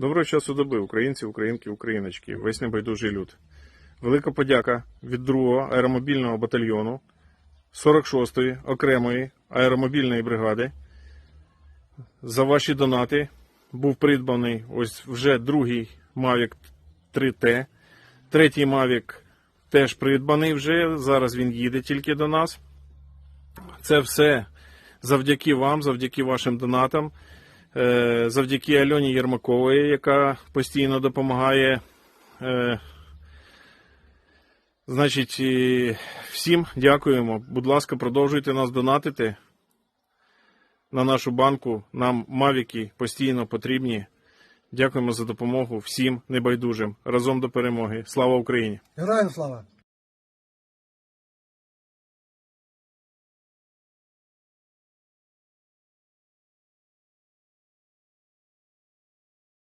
Доброго часу доби, українці, українки, україночки, весь небайдужий люд. Велика подяка від 2-го аеромобільного батальйону 46-ї окремої аеромобільної бригади за ваші донати. Був придбаний ось вже другий Mavic 3T. Третій Mavic теж придбаний вже. Зараз він їде тільки до нас. Це все завдяки вам, завдяки вашим донатам. Е, завдяки Альоні Єрмакової, яка постійно допомагає. Е, Значить, всім дякуємо. Будь ласка, продовжуйте нас донатити на нашу банку. Нам мавіки постійно потрібні. Дякуємо за допомогу всім небайдужим. Разом до перемоги. Слава Україні! Героям слава!